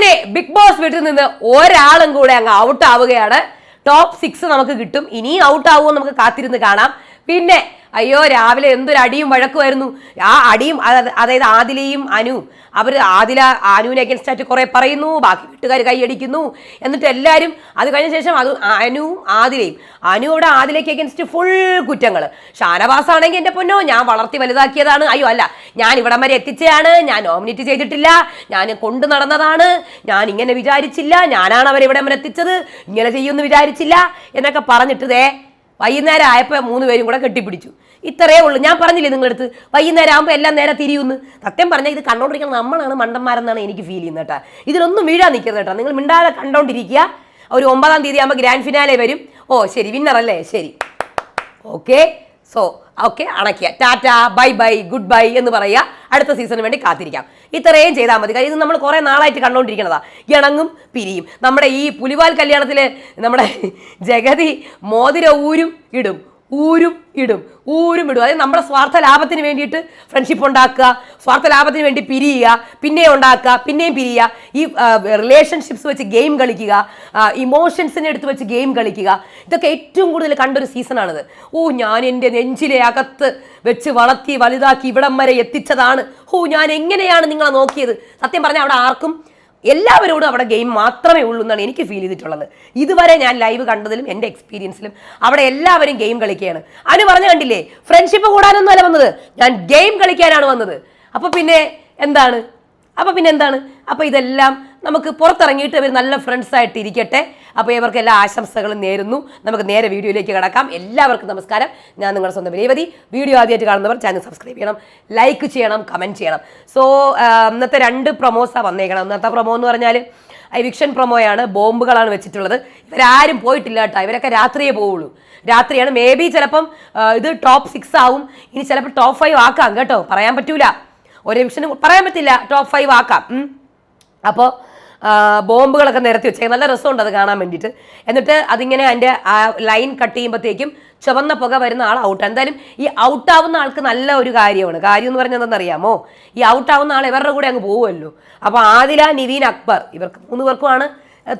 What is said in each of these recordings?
അങ്ങനെ big boss വീട്ടിൽ നിന്ന് ഒരാളും കൂടെ അങ്ങ് ഔട്ട് ആവുകയാണ്. ടോപ്പ് സിക്സ് നമുക്ക് കിട്ടും. ഇനി ഔട്ട് ആവുമോ നമുക്ക് കാത്തിരുന്ന് കാണാം. പിന്നെ അയ്യോ രാവിലെ എന്തൊരു അടിയും വഴക്കുമായിരുന്നു. ആ അടിയും അത- അതായത് ആദിലയും അനുവും അവർ ആദില അനുവിനെ അഗൻസ്റ്റ് ആയിട്ട് കുറെ പറയുന്നു ബാക്കി വീട്ടുകാർ കൈയടിക്കുന്നു. എന്നിട്ട് എല്ലാവരും അത് കഴിഞ്ഞ ശേഷം അത് അനുവും ആദിലയും. അനുവിടെ ആദിലേക്ക് അഗൻസ്റ്റ് ഫുൾ കുറ്റങ്ങൾ ഷാനവാസ് ആണെങ്കിൽ എന്റെ പൊന്നോ ഞാൻ വളർത്തി വലുതാക്കിയതാണ്. അയ്യോ അല്ല ഞാൻ ഇവിടം വരെ എത്തിച്ചതാണ് ഞാൻ നോമിനേറ്റ് ചെയ്തിട്ടില്ല. ഞാൻ കൊണ്ടു നടന്നതാണ്. ഞാൻ ഇങ്ങനെ വിചാരിച്ചില്ല. ഞാനാണ് അവരെ ഇവിടെ എത്തിച്ചത്. ഇങ്ങനെ ചെയ്യുമെന്ന് വിചാരിച്ചില്ല. എന്നൊക്കെ പറഞ്ഞിട്ട് ദേ വൈകുന്നേരം ആയപ്പോൾ മൂന്ന് പേരും കൂടെ കെട്ടിപ്പിടിച്ചു. ഇത്രയേ ഉള്ളൂ. ഞാൻ പറഞ്ഞില്ലേ നിങ്ങളടുത്ത്? വൈകുന്നേരം ആകുമ്പോൾ എല്ലാം നേരെ തിരിയുന്നു. സത്യം പറഞ്ഞാൽ ഇത് കണ്ടോണ്ടിരിക്കുന്ന നമ്മളാണ് മണ്ടന്മാരെന്നാണ് എനിക്ക് ഫീൽ ചെയ്യുന്നത് കേട്ടോ. ഇതിലൊന്നും വീഴാൻ നിൽക്കരുത് കേട്ടോ. നിങ്ങൾ മിണ്ടാതെ കണ്ടോണ്ടിരിക്കുക. ഒരു ഒമ്പതാം തീയതി ആകുമ്പോൾ ഗ്രാൻഡ് ഫിനാലെ വരും. ഓ ശരി. വിന്നറല്ലേ ശരി. ഓക്കെ സോ ഓക്കെ അടയ്ക്കുക. Tata bye bye good bye എന്ന് പറയുക അടുത്ത സീസണിന് വേണ്ടി കാത്തിരിക്കാം. ഇത്രയും ചെയ്താൽ മതി. കാര്യം ഇത് നമ്മൾ കുറേ നാളായിട്ട് കണ്ടുകൊണ്ടിരിക്കണതാ ഇണങ്ങും പിരിയും. നമ്മുടെ ഈ പുലിവാൽ കല്യാണത്തിൽ നമ്മുടെ ജഗതി മോതിര ഊരും ഇടും. ഊരും ഇടും ഊരും ഇടും. അതായത് നമ്മുടെ സ്വാർത്ഥ ലാഭത്തിന് വേണ്ടിയിട്ട് ഫ്രണ്ട്ഷിപ്പ് ഉണ്ടാക്കുക സ്വാർത്ഥ ലാഭത്തിന് വേണ്ടി പിരിയുക പിന്നെയും ഉണ്ടാക്കുക പിന്നെയും പിരിയുക. ഈ റിലേഷൻഷിപ്സ് വെച്ച് ഗെയിം കളിക്കുക ഇമോഷൻസിനെ എടുത്ത് വെച്ച് ഗെയിം കളിക്കുക. ഇതൊക്കെ ഏറ്റവും കൂടുതൽ കണ്ടൊരു സീസണാണിത് ഓ ഞാൻ എന്റെ നെഞ്ചിലെ അകത്ത് വെച്ച് വളർത്തി വലുതാക്കി ഇവിടം വരെ എത്തിച്ചതാണ്. ഓ ഞാൻ എങ്ങനെയാണ് നിങ്ങളെ നോക്കിയത്? സത്യം പറഞ്ഞാൽ അവിടെ ആർക്കും എല്ലാവരോടും അവിടെ ഗെയിം മാത്രമേ ഉള്ളൂ എന്നാണ് എനിക്ക് ഫീൽ ചെയ്തിട്ടുള്ളത്. ഇതുവരെ ഞാൻ ലൈവ് കണ്ടതിലും എന്റെ എക്സ്പീരിയൻസിലും അവിടെ എല്ലാവരും ഗെയിം കളിക്കുകയാണ്. അനു പറഞ്ഞു കണ്ടില്ലേ ഫ്രണ്ട്ഷിപ്പ് കൂടാനൊന്നും അല്ല വന്നത്. ഞാൻ ഗെയിം കളിക്കാനാണ് വന്നത്. അപ്പോൾ പിന്നെ എന്താണ്? അപ്പോൾ പിന്നെ എന്താണ്? അപ്പോൾ ഇതെല്ലാം നമുക്ക് പുറത്തിറങ്ങിയിട്ട് അവർ നല്ല ഫ്രണ്ട്സ് ആയിട്ട് ഇരിക്കട്ടെ. അപ്പോൾ ഇവർക്ക് എല്ലാ ആശംസകളും നേരുന്നു. നമുക്ക് നേരെ വീഡിയോയിലേക്ക് കിടക്കാം. എല്ലാവർക്കും നമസ്കാരം. ഞാൻ നിങ്ങളുടെ സ്വന്തം രേവതി വീഡിയോ ആദ്യമായിട്ട് കാണുന്നവർ ചാനൽ സബ്സ്ക്രൈബ് ചെയ്യണം ലൈക്ക് ചെയ്യണം കമന്റ് ചെയ്യണം. സോ ഇന്നത്തെ രണ്ട് പ്രൊമോസാണ് വന്നേക്കണം ഇന്നത്തെ പ്രൊമോ എന്ന് പറഞ്ഞാൽ എവിക്ഷൻ പ്രൊമോയാണ് ബോംബുകളാണ് വെച്ചിട്ടുള്ളത്. ഇവരാരും പോയിട്ടില്ല കേട്ടോ. ഇവരൊക്കെ രാത്രിയേ പോവുള്ളൂ. രാത്രിയാണ്. മേ ബി ചിലപ്പം ഇത് ടോപ്പ് സിക്സ് ആവും. ഇനി ചിലപ്പോൾ ടോപ്പ് ഫൈവ് ആക്കാം കേട്ടോ. പറയാൻ പറ്റൂല. ഒരു എവിക്ഷന് പറയാൻ പറ്റില്ല. ടോപ്പ് ഫൈവ് ആക്കാം. അപ്പോൾ ബോംബുകളൊക്കെ നിരത്തി വെച്ചേ നല്ല രസമുണ്ട് അത് കാണാൻ വേണ്ടിയിട്ട്. എന്നിട്ട് അതിങ്ങനെ അതിന്റെ ലൈൻ കട്ട് ചെയ്യുമ്പോഴത്തേക്കും ചുവന്ന പുക വരുന്ന ആൾ ഔട്ട് എന്തായാലും ഈ ഔട്ട് ആവുന്ന ആൾക്ക് നല്ല ഒരു കാര്യമാണ്. കാര്യം എന്ന് പറഞ്ഞാൽ എന്താണെന്നറിയാമോ? ഈ ഔട്ടാവുന്ന ആൾ ഇവരുടെ കൂടെ അങ്ങ് പോകുമല്ലോ അപ്പോൾ ആദില നിവീൻ അക്ബർ ഇവർക്ക് മൂന്ന് പേർക്കുമാണ്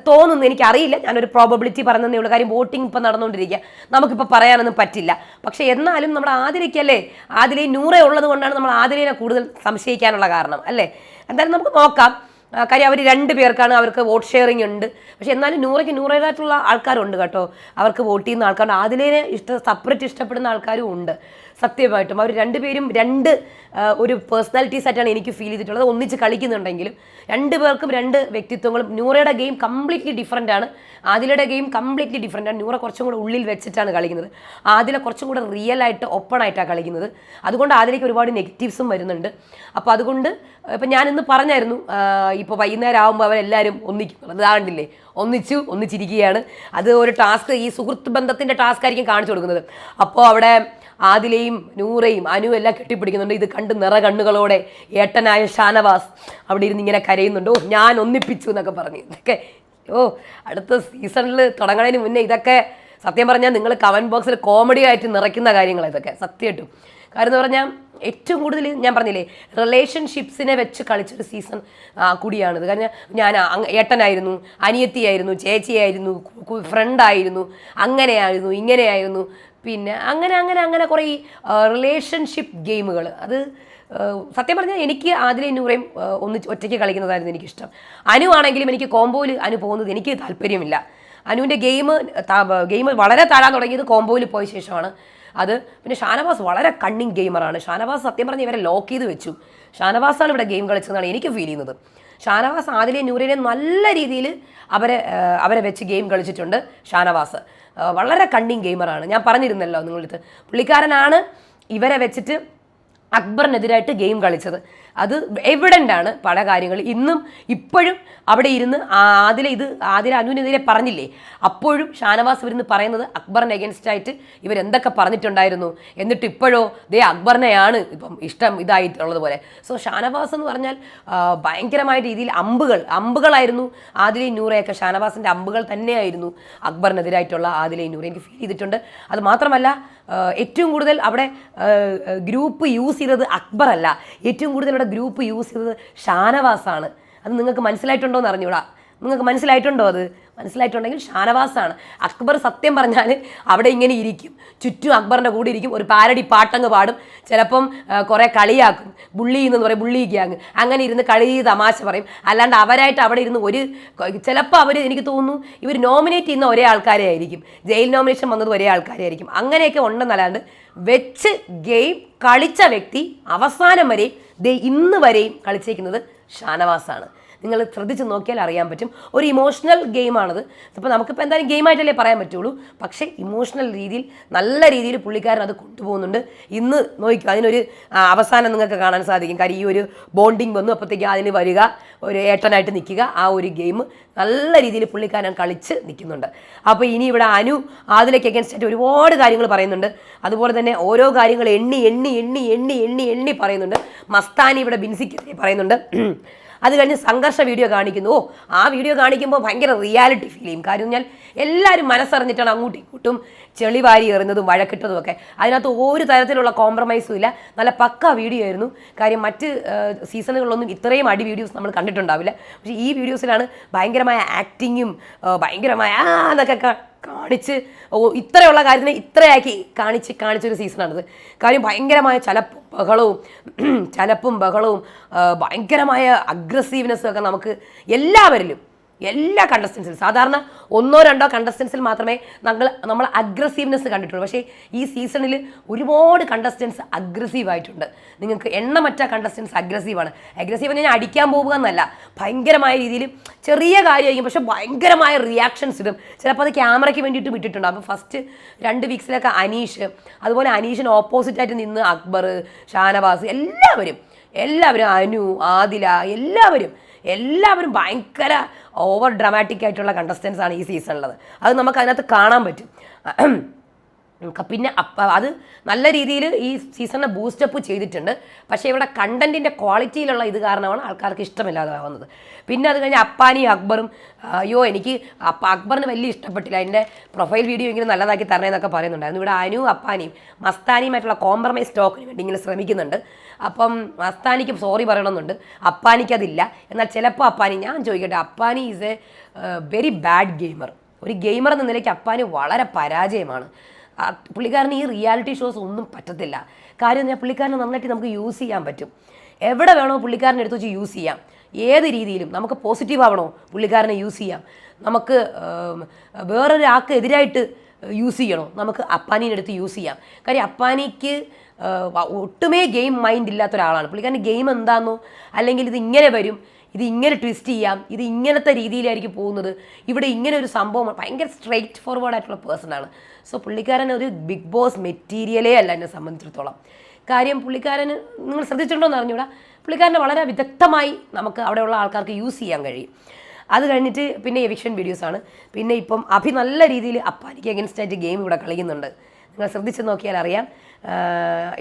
തോന്നുന്നു എനിക്കറിയില്ല. ഞാനൊരു പ്രോബബിലിറ്റി പറഞ്ഞതേ ഉള്ളൂ. കാര്യം വോട്ടിംഗ് ഇപ്പം നടന്നുകൊണ്ടിരിക്കുക. നമുക്കിപ്പോൾ പറയാനൊന്നും പറ്റില്ല. പക്ഷേ എന്നാലും നമ്മുടെ ആതിരയ്ക്കല്ലേ ആതിരയും നൂറേ ഉള്ളത് കൊണ്ടാണ് നമ്മൾ ആതിരയെ കൂടുതൽ സംശയിക്കാനുള്ള കാരണം അല്ലേ? എന്തായാലും നമുക്ക് നോക്കാം. കാര്യം അവർ രണ്ട് പേർക്കാണ് അവർക്ക് വോട്ട് ഷെയറിംഗ് ഉണ്ട്. പക്ഷെ എന്നാലും നൂറയ്ക്ക് നൂറേതായിട്ടുള്ള ആൾക്കാരുണ്ട് കേട്ടോ. അവർക്ക് വോട്ട് ചെയ്യുന്ന ആൾക്കാരുണ്ട്. അതിലേനെ ഇഷ്ട സെപ്പറേറ്റ് ഇഷ്ടപ്പെടുന്ന ആൾക്കാരും ഉണ്ട്. സത്യമായിട്ടും അവർ രണ്ടുപേരും രണ്ട് ഒരു പേഴ്സണാലിറ്റീസ് ആയിട്ടാണ് എനിക്ക് ഫീൽ ചെയ്തിട്ടുള്ളത്. ഒന്നിച്ച് കളിക്കുന്നുണ്ടെങ്കിലും രണ്ട് പേർക്കും രണ്ട് വ്യക്തിത്വങ്ങളും. നൂറയുടെ ഗെയിം കംപ്ലീറ്റ്ലി ഡിഫറെന്റ് ആണ്. ആദിലയുടെ ഗെയിം കംപ്ലീറ്റ്ലി ഡിഫറെന്റ് ആണ്. നൂറ കുറച്ചും കൂടെ ഉള്ളിൽ വെച്ചിട്ടാണ് കളിക്കുന്നത്. ആദില കുറച്ചും കൂടെ റിയൽ ആയിട്ട് ഓപ്പൺ ആയിട്ടാണ് കളിക്കുന്നത്. അതുകൊണ്ട് ആദിലേക്ക് ഒരുപാട് നെഗറ്റീവ്സും വരുന്നുണ്ട്. അപ്പോൾ അതുകൊണ്ട് ഇപ്പം ഞാനിന്ന് പറഞ്ഞായിരുന്നു ഇപ്പോൾ വൈകുന്നേരം ആകുമ്പോൾ അവരെല്ലാവരും ഒന്നിക്കും. അതാണ്ടില്ലേ ഒന്നിച്ചു ഒന്നിച്ചിരിക്കുകയാണ്. അത് ഒരു ടാസ്ക് ഈ സുഹൃത്ത് ബന്ധത്തിന്റെ ടാസ്ക് ആയിരിക്കും കാണിച്ചു കൊടുക്കുന്നത്. അപ്പോൾ അവിടെ ആദിലയും നൂറയും അനു എല്ലാം കെട്ടിപ്പിടിക്കുന്നുണ്ട്. ഇത് കണ്ട് നിറ കണ്ണുകളോടെ ഏട്ടനായ ഷാനവാസ് അവിടെ ഇരുന്ന് ഇങ്ങനെ കരയുന്നുണ്ട്. ഓ ഞാൻ ഒന്നിപ്പിച്ചു എന്നൊക്കെ പറഞ്ഞു. ഇതൊക്കെ ഓ അടുത്ത സീസണിൽ തുടങ്ങുന്നതിന് മുന്നേ ഇതൊക്കെ സത്യം പറഞ്ഞാൽ നിങ്ങൾ കമന്റ് ബോക്സിൽ കോമഡി ആയിട്ട് നിറയ്ക്കുന്ന കാര്യങ്ങൾ ഇതൊക്കെ സത്യമായിട്ടും. കാര്യം എന്ന് പറഞ്ഞാൽ ഏറ്റവും കൂടുതൽ ഞാൻ പറഞ്ഞില്ലേ റിലേഷൻഷിപ്സിനെ വെച്ച് കളിച്ചൊരു സീസൺ കൂടിയാണിത് കാരണം ഞാൻ ഏട്ടനായിരുന്നു അനിയത്തിയായിരുന്നു ചേച്ചിയായിരുന്നു ഫ്രണ്ടായിരുന്നു അങ്ങനെയായിരുന്നു ഇങ്ങനെയായിരുന്നു. പിന്നെ അങ്ങനെ അങ്ങനെ അങ്ങനെ കുറേ റിലേഷൻഷിപ്പ് ഗെയിമുകൾ അത് സത്യം പറഞ്ഞാൽ എനിക്ക് ആദ്യം നൂറയും ഒന്ന് ഒറ്റയ്ക്ക് കളിക്കുന്നതായിരുന്നു എനിക്കിഷ്ടം. അനു ആണെങ്കിലും എനിക്ക് കോമ്പോയിൽ അനു പോകുന്നത് എനിക്ക് താല്പര്യമില്ല. അനുവിന്റെ ഗെയിം ഗെയിം വളരെ താഴാൻ തുടങ്ങിയത് കോമ്പോയിൽ പോയ ശേഷമാണ്. അത് പിന്നെ ഷാനവാസ് വളരെ കണ്ണിങ് ഗെയിമറാണ് ഷാനവാസ് സത്യം പറഞ്ഞാൽ ഇവരെ ലോക്ക് ചെയ്ത് വെച്ചു. ഷാനവാസാണ് ഇവിടെ ഗെയിം കളിച്ചതെന്നാണ് എനിക്ക് ഫീൽ ചെയ്യുന്നത്. ഷാനവാസ് ആദിലെ നൂറിനെ നല്ല രീതിയിൽ അവരെ അവരെ വെച്ച് ഗെയിം കളിച്ചിട്ടുണ്ട് ഷാനവാസ്. വളരെ കണ്ണിങ് ഗെയിമറാണ് ഞാൻ പറഞ്ഞിരുന്നല്ലോ നിങ്ങളടുത്ത്. പുള്ളിക്കാരനാണ് ഇവരെ വെച്ചിട്ട് അക്ബറിനെതിരായിട്ട് ഗെയിം കളിച്ചത്. അത് എവിഡന്റ് ആണ് പല കാര്യങ്ങൾ ഇന്നും ഇപ്പോഴും അവിടെ ഇരുന്ന് ആദില ഇത് ആദില അനുവിനെതിരെ പറഞ്ഞില്ലേ? അപ്പോഴും ഷാനവാസ് ഇവരുന്ന് പറയുന്നത് അക്ബറിന് അഗൻസ്റ്റ് ആയിട്ട് ഇവരെന്തൊക്കെ പറഞ്ഞിട്ടുണ്ടായിരുന്നു? എന്നിട്ട് ഇപ്പോഴോ ദേ അക്ബറിനെയാണ് ഇപ്പം ഇഷ്ടം ഇതായിട്ടുള്ളത് പോലെ. സോ ഷാനവാസ് എന്ന് പറഞ്ഞാൽ ഭയങ്കരമായ രീതിയിൽ അമ്പുകൾ അമ്പുകളായിരുന്നു ആദിലയും നൂറയൊക്കെ ഷാനവാസിന്റെ അമ്പുകൾ തന്നെയായിരുന്നു അക്ബറിനെതിരായിട്ടുള്ള ആദിലയും നൂറ എനിക്ക് ഫീൽ ചെയ്തിട്ടുണ്ട്. അത് മാത്രമല്ല ഏറ്റവും കൂടുതൽ അവിടെ ഗ്രൂപ്പ് യൂസ് ചെയ്തത് അക്ബർ അല്ല. ഏറ്റവും കൂടുതൽ അവിടെ ഗ്രൂപ്പ് യൂസ് ചെയ്തത് ഷാനവാസാണ്. അത് നിങ്ങൾക്ക് മനസ്സിലായിട്ടുണ്ടോ എന്ന് അറിഞ്ഞൂടാ. നിങ്ങൾക്ക് മനസ്സിലായിട്ടുണ്ടോ അത്? മനസ്സിലായിട്ടുണ്ടെങ്കിൽ ഷാനവാസാണ്. അക്ബർ സത്യം പറഞ്ഞാൽ അവിടെ ഇങ്ങനെ ഇരിക്കും. ചുറ്റും അക്ബറിന്റെ കൂടെ ഇരിക്കും. ഒരു പാരടി പാട്ടങ്ങ് പാടും. ചിലപ്പം കുറേ കളിയാക്കും. ബുള്ളി എന്ന് പറയും ബുള്ളി ഗ്യാങ്. അങ്ങനെ ഇരുന്ന് കളി തമാശ പറയും. അല്ലാണ്ട് അവരായിട്ട് അവിടെ ഇരുന്ന് ഒരു ചിലപ്പോൾ അവർ എനിക്ക് തോന്നുന്നു ഇവർ നോമിനേറ്റ് ചെയ്യുന്ന ഒരേ ആൾക്കാരെ ആയിരിക്കും. ജയിൽ നോമിനേഷൻ വന്നത് ഒരേ ആൾക്കാരെ ആയിരിക്കും. അങ്ങനെയൊക്കെ ഉണ്ടെന്നല്ലാണ്ട് വെച്ച് ഗെയിം കളിച്ച വ്യക്തി അവസാനം വരെയും ഇന്ന് വരെയും കളിച്ചേക്കുന്നത് ഷാനവാസാണ്. നിങ്ങൾ ശ്രദ്ധിച്ച് നോക്കിയാൽ അറിയാൻ പറ്റും. ഒരു ഇമോഷണൽ ഗെയിമാണത് ഇപ്പോൾ നമുക്കിപ്പോൾ എന്തായാലും ഗെയിമായിട്ടല്ലേ പറയാൻ പറ്റുള്ളൂ. പക്ഷേ ഇമോഷണൽ രീതിയിൽ നല്ല രീതിയിൽ പുള്ളിക്കാരൻ അത് കൊണ്ടുപോകുന്നുണ്ട്. ഇന്ന് നോക്കുക അതിനൊരു അവസാനം നിങ്ങൾക്ക് കാണാൻ സാധിക്കും. കാര്യം ഈ ഒരു ബോണ്ടിങ് വന്നു അപ്പോഴത്തേക്ക് അതിന് വരിക ഒരു ഏട്ടനായിട്ട് നിൽക്കുക ആ ഒരു ഗെയിം നല്ല രീതിയിൽ പുള്ളിക്കാരൻ കളിച്ച് നിൽക്കുന്നുണ്ട്. അപ്പോൾ ഇനി ഇവിടെ അനു അതിലേക്ക് അഗൻസ്റ്റ് ഒരുപാട് കാര്യങ്ങൾ പറയുന്നുണ്ട്. അതുപോലെ തന്നെ ഓരോ കാര്യങ്ങൾ എണ്ണി എണ്ണി എണ്ണി എണ്ണി എണ്ണി എണ്ണി പറയുന്നുണ്ട്. മസ്താനി ഇവിടെ ബിൻസിക്കെതിരെ പറയുന്നുണ്ട്. അത് കഴിഞ്ഞ് സംഘർഷ വീഡിയോ കാണിക്കുന്നു. ഓ ആ വീഡിയോ കാണിക്കുമ്പോൾ ഭയങ്കര റിയാലിറ്റി ഫീൽ ചെയ്യും. കാര്യം ഞാൻ എല്ലാവരും മനസ്സറിഞ്ഞിട്ടാണ് അങ്ങോട്ടും ഇങ്ങോട്ടും ചെളി വാരി എറിഞ്ഞതും വഴക്കിട്ടതും ഒക്കെ. അതിനകത്ത് ഒരു തരത്തിലുള്ള കോംപ്രമൈസും ഇല്ല. നല്ല പക്ക വീഡിയോ ആയിരുന്നു. കാര്യം മറ്റ് സീസണുകളിലൊന്നും ഇത്രയും അടി വീഡിയോസ് നമ്മൾ കണ്ടിട്ടുണ്ടാവില്ല. പക്ഷേ ഈ വീഡിയോസിലാണ് ഭയങ്കരമായ ആക്ടിങ്ങും ഭയങ്കരമായ ആ എന്നൊക്കെ കാണിച്ച് ഓ ഇത്രയുള്ള കാര്യത്തിനെ ഇത്രയാക്കി കാണിച്ച് കാണിച്ചൊരു സീസണാണിത്. കാര്യം ഭയങ്കരമായ ചലപ്പും ബഹളവും ചലപ്പും ബഹളവും ഭയങ്കരമായ അഗ്രസീവ്നെസ്സും ഒക്കെ നമുക്ക് എല്ലാവരിലും എല്ലാ കണ്ടസ്റ്റൻസിലും സാധാരണ ഒന്നോ രണ്ടോ കണ്ടസ്റ്റൻസിൽ മാത്രമേ നമ്മൾ നമ്മൾ അഗ്രസീവ്നെസ് കണ്ടിട്ടുള്ളൂ. പക്ഷേ ഈ സീസണിൽ ഒരുപാട് കണ്ടസ്റ്റൻസ് അഗ്രസീവ് ആയിട്ടുണ്ട്. നിങ്ങൾക്ക് എണ്ണമറ്റ കണ്ടസ്റ്റൻസ് അഗ്രസീവാണ് അഗ്രസീവ് ഞാൻ അടിക്കാൻ പോവുക എന്നല്ല. ഭയങ്കരമായ രീതിയിൽ ചെറിയ കാര്യമായിരിക്കും. പക്ഷേ ഭയങ്കരമായ റിയാക്ഷൻസ് ഇടും. ചിലപ്പോൾ അത് ക്യാമറയ്ക്ക് വേണ്ടിയിട്ട് വിട്ടിട്ടുണ്ട് അപ്പോൾ ഫസ്റ്റ് രണ്ട് വീക്സിലൊക്കെ അനീഷ് അതുപോലെ അനീഷിന് ഓപ്പോസിറ്റായിട്ട് നിന്ന് അക്ബർ ഷാനവാസ് എല്ലാവരും എല്ലാവരും അനു ആദില എല്ലാവരും എല്ലാവരും ഭയങ്കര ഓവർ ഡ്രാമാറ്റിക് ആയിട്ടുള്ള കണ്ടസ്റ്റൻസ് ആണ് ഈ സീസണിലുള്ളത് അത് നമുക്ക് അതിനകത്ത് കാണാൻ പറ്റും. പിന്നെ അത് നല്ല രീതിയിൽ ഈ സീസണിനെ ബൂസ്റ്റപ്പ് ചെയ്തിട്ടുണ്ട്. പക്ഷേ ഇവിടെ കണ്ടന്റിന്റെ ക്വാളിറ്റിയിലുള്ള ഇത് കാരണമാണ് ആൾക്കാർക്ക് ഇഷ്ടമില്ലാതെ ആവുന്നത് പിന്നെ അത് കഴിഞ്ഞ് അപ്പാനി അക്ബറും അയ്യോ എനിക്ക് അക്ബറിന് വലിയ ഇഷ്ടപ്പെട്ടില്ല. എന്റെ പ്രൊഫൈൽ വീഡിയോ എങ്കിലും നല്ലതാക്കി തരണേന്നൊക്കെ പറയുന്നുണ്ടായിരുന്നു. ഇവിടെ അനു അപ്പാനിയും മസ്താനിയുമായിട്ടുള്ള കോംപ്രമൈസ് ടോക്കിന് വേണ്ടി ഇങ്ങനെ ശ്രമിക്കുന്നുണ്ട്. അപ്പം അസ്താനിക്ക് സോറി പറയണമെന്നുണ്ട്. അപ്പാനിക്കതില്ല. എന്നാൽ ചിലപ്പോൾ അപ്പാനി ഞാൻ ചോദിക്കട്ടെ Appani is a very bad gamer ഒരു ഗെയിമർ എന്ന നിലയ്ക്ക് അപ്പാനി വളരെ പരാജയമാണ്. പുള്ളിക്കാരന് ഈ റിയാലിറ്റി ഷോസ് ഒന്നും പറ്റത്തില്ല. കാര്യം ഞാൻ പുള്ളിക്കാരനെ നന്നായിട്ട് നമുക്ക് യൂസ് ചെയ്യാൻ പറ്റും. എവിടെ വേണോ പുള്ളിക്കാരനെ എടുത്ത് വെച്ച് യൂസ് ചെയ്യാം. ഏത് രീതിയിലും നമുക്ക് പോസിറ്റീവ് ആവണോ പുള്ളിക്കാരനെ യൂസ് ചെയ്യാം. നമുക്ക് വേറൊരാൾക്ക് എതിരായിട്ട് യൂസ് ചെയ്യണോ നമുക്ക് അപ്പാനീനെടുത്ത് യൂസ് ചെയ്യാം. കാര്യം അപ്പാനിക്ക് ഒട്ടുമേ ഗെയിം മൈൻഡ് ഇല്ലാത്ത ഒരാളാണ്. പുള്ളിക്കാരൻ ഗെയിം എന്താണെന്നോ അല്ലെങ്കിൽ ഇത് ഇങ്ങനെ വരും ഇത് ഇങ്ങനെ ട്വിസ്റ്റ് ചെയ്യാം ഇത് ഇങ്ങനത്തെ രീതിയിലായിരിക്കും പോകുന്നത്. ഇവിടെ ഇങ്ങനെ ഒരു സംഭവം ഭയങ്കര സ്ട്രെയിറ്റ് ഫോർവേഡ് ആയിട്ടുള്ള പേഴ്സൺ ആണ്. സോ പുള്ളിക്കാരൻ ഒരു ബിഗ് ബോസ് മെറ്റീരിയലേ അല്ല എന്നെ സംബന്ധിച്ചിടത്തോളം. കാര്യം പുള്ളിക്കാരന് നിങ്ങൾ ശ്രദ്ധിച്ചിട്ടുണ്ടോ എന്ന് അറിഞ്ഞൂടാ? പുള്ളിക്കാരനെ വളരെ വിദഗ്ധമായി നമുക്ക് അവിടെയുള്ള ആൾക്കാർക്ക് യൂസ് ചെയ്യാൻ കഴിയും. അത് കഴിഞ്ഞിട്ട് പിന്നെ എവിക്ഷൻ വീഡിയോസ് ആണ്. പിന്നെ ഇപ്പം അഭി നല്ല രീതിയിൽ അപ്പാനിക്ക് അഗൻസ്റ്റ് ആയിട്ട് ഗെയിം ഇവിടെ കളിക്കുന്നുണ്ട്. നിങ്ങൾ ശ്രദ്ധിച്ച് നോക്കിയാൽ അറിയാം.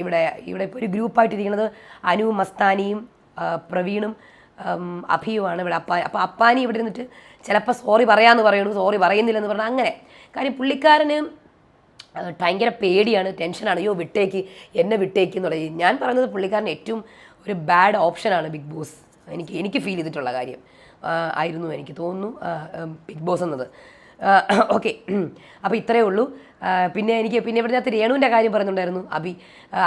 ഇവിടെ ഇവിടെ ഇപ്പോൾ ഒരു ഗ്രൂപ്പായിട്ടിരിക്കുന്നത് അനു മസ്താനിയും പ്രവീണും അഭിയുമാണ് ഇവിടെ അപ്പാനി അപ്പോൾ അപ്പാനി ഇവിടെ ഇരുന്നിട്ട് ചിലപ്പോൾ സോറി പറയാമെന്ന് പറയുന്നു സോറി പറയുന്നില്ലെന്ന് പറഞ്ഞാൽ അങ്ങനെ. കാര്യം പുള്ളിക്കാരന് ഭയങ്കര പേടിയാണ് ടെൻഷനാണ് അയ്യോ വിട്ടേക്ക് എന്നെ വിട്ടേക്ക് എന്നുള്ളത് ഞാൻ പറയുന്നത് പുള്ളിക്കാരൻ ഏറ്റവും ഒരു ബാഡ് ഓപ്ഷനാണ് ബിഗ് ബോസ്. എനിക്ക് എനിക്ക് ഫീൽ ചെയ്തിട്ടുള്ള കാര്യം ആയിരുന്നു എനിക്ക് തോന്നുന്നു ബിഗ് ബോസ് എന്നത്. ഓക്കെ. അപ്പോൾ ഇത്രയേ ഉള്ളൂ. പിന്നെ എനിക്ക് പിന്നെ ഇവിടുത്തെ രേണുവിന്റെ കാര്യം പറഞ്ഞിട്ടുണ്ടായിരുന്നു അബി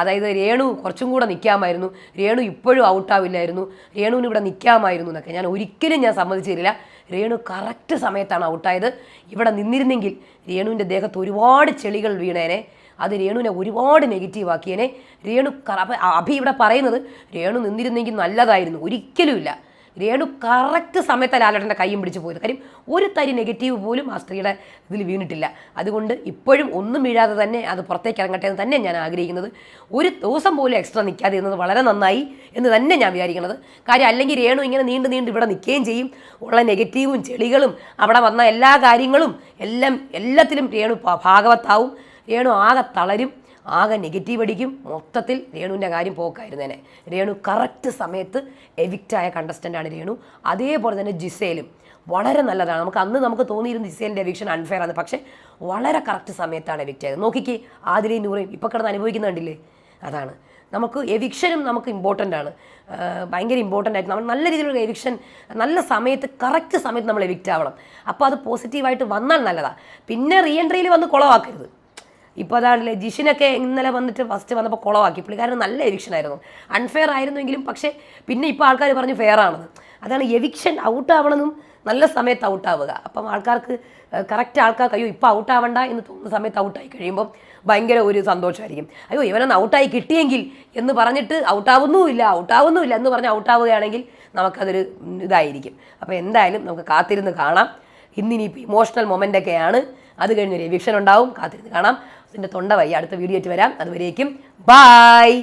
അതായത് രേണു കുറച്ചും കൂടെ നിൽക്കാമായിരുന്നു രേണു ഇപ്പോഴും ഔട്ടാവില്ലായിരുന്നു. രേണുവിന് ഇവിടെ നിൽക്കാമായിരുന്നു എന്നൊക്കെ. ഞാൻ ഒരിക്കലും ഞാൻ സമ്മതിച്ചില്ല രേണു കറക്റ്റ് സമയത്താണ് ഔട്ടായത്. ഇവിടെ നിന്നിരുന്നെങ്കിൽ രേണുവിന്റെ ദേഹത്ത് ഒരുപാട് ചെളികൾ വീണേനെ. അത് രേണുവിനെ ഒരുപാട് നെഗറ്റീവ് ആക്കിയേനെ. രേണു അഭി ഇവിടെ പറയുന്നത് രേണു നിന്നിരുന്നെങ്കിൽ നല്ലതായിരുന്നു. ഒരിക്കലുമില്ല. രേണു കറക്റ്റ് സമയത്ത് ലാലേട്ടന്റെ കൈയും പിടിച്ച് പോയത്. കാര്യം ഒരു തരി നെഗറ്റീവ് പോലും ആ സ്ത്രീയുടെ ഇതിൽ വീണിട്ടില്ല. അതുകൊണ്ട് ഇപ്പോഴും ഒന്നും വീഴാതെ തന്നെ അത് പുറത്തേക്ക് ഇറങ്ങട്ടെ എന്ന് തന്നെ ഞാൻ ആഗ്രഹിക്കുന്നത്. ഒരു ദിവസം പോലും എക്സ്ട്രാ നിൽക്കാതെ ഇരുന്നത് വളരെ നന്നായി എന്ന് തന്നെ ഞാൻ വിചാരിക്കുന്നത്. കാര്യം അല്ലെങ്കിൽ രേണു ഇങ്ങനെ നീണ്ടു നീണ്ട് ഇവിടെ നിൽക്കുകയും ചെയ്യും. ഉള്ള നെഗറ്റീവും ചെളികളും അവിടെ വന്ന എല്ലാ കാര്യങ്ങളും എല്ലാം എല്ലാത്തിലും രേണു ഭാഗവത്താവും. രേണു ആകെ തളരും. ആകെ നെഗറ്റീവ് അടിക്കും. മൊത്തത്തിൽ രേണുവിന്റെ കാര്യം പോക്കായിരുന്നേനെ രേണു കറക്റ്റ് സമയത്ത് എവിക്റ്റായ കണ്ടസ്റ്റന്റാണ് രേണു. അതേപോലെ തന്നെ ജിസേലും. വളരെ നല്ലതാണ്. നമുക്ക് അന്ന് നമുക്ക് തോന്നിയിരുന്നു ജിസേലിന്റെ എവിക്ഷൻ അൺഫെയർ ആണ്. പക്ഷേ വളരെ കറക്റ്റ് സമയത്താണ് എവിക്റ്റ് ആയത്. നോക്കിക്കേ ആദിലയും നൂറേയും ഇപ്പോൾ കിടന്ന് അനുഭവിക്കുന്നുണ്ടല്ലേ അതാണ്. നമുക്ക് എവിക്ഷനും നമുക്ക് ഇമ്പോർട്ടന്റ് ആണ്. ഭയങ്കര ഇമ്പോർട്ടന്റ് ആയിട്ട് നമ്മൾ നല്ല രീതിയിലുള്ള എവിക്ഷൻ നല്ല സമയത്ത് കറക്റ്റ് സമയത്ത് നമ്മൾ എവിക്റ്റ് ആവണം. അപ്പോൾ അത് പോസിറ്റീവായിട്ട് വന്നാൽ നല്ലതാണ് പിന്നെ റീ എൻട്രിയിൽ വന്ന് കുളവാക്കരുത്. ഇപ്പോൾ അതാണല്ലേ ജിഷിനൊക്കെ ഇന്നലെ വന്നിട്ട് ഫസ്റ്റ് വന്നപ്പോൾ കുളവാക്കി. പുള്ളിക്കാരൻ നല്ല എവിക്ഷൻ ആയിരുന്നു. അൺഫെയർ ആയിരുന്നെങ്കിലും പക്ഷേ പിന്നെ ഇപ്പോൾ ആൾക്കാർ പറഞ്ഞു ഫെയർ ആണെന്ന്. അതാണ് എവിക്ഷൻ ഔട്ട് ആവണമെന്നും നല്ല സമയത്ത് ഔട്ട് ആവുക. അപ്പം ആൾക്കാർക്ക് കറക്റ്റ് ആൾക്കാർക്ക് അയ്യോ ഇപ്പോൾ ഔട്ട് ആവണ്ട എന്ന് തോന്നുന്ന സമയത്ത് ഔട്ടായി കഴിയുമ്പോൾ ഭയങ്കര ഒരു സന്തോഷമായിരിക്കും. അയ്യോ ഇവനൊന്ന് ഔട്ടായി കിട്ടിയെങ്കിൽ എന്ന് പറഞ്ഞിട്ട് ഔട്ടാവുന്നുമില്ല ഔട്ടാവുന്നുമില്ല എന്ന് പറഞ്ഞ് ഔട്ടാവുകയാണെങ്കിൽ നമുക്കതൊരു ഇതായിരിക്കും. അപ്പോൾ എന്തായാലും നമുക്ക് കാത്തിരുന്ന് കാണാം. ഇന്നിനിപ്പോൾ ഇമോഷണൽ മൊമെന്റ് ഒക്കെയാണ്. അത് കഴിഞ്ഞൊരു എവിക്ഷൻ ഉണ്ടാവും. കാത്തിരുന്ന് കാണാം. അതിന്റെ തൊണ്ട വയ്യ അടുത്ത വീഡിയോ ആയിട്ട് വരാം. അതുവരേക്കും ബായ്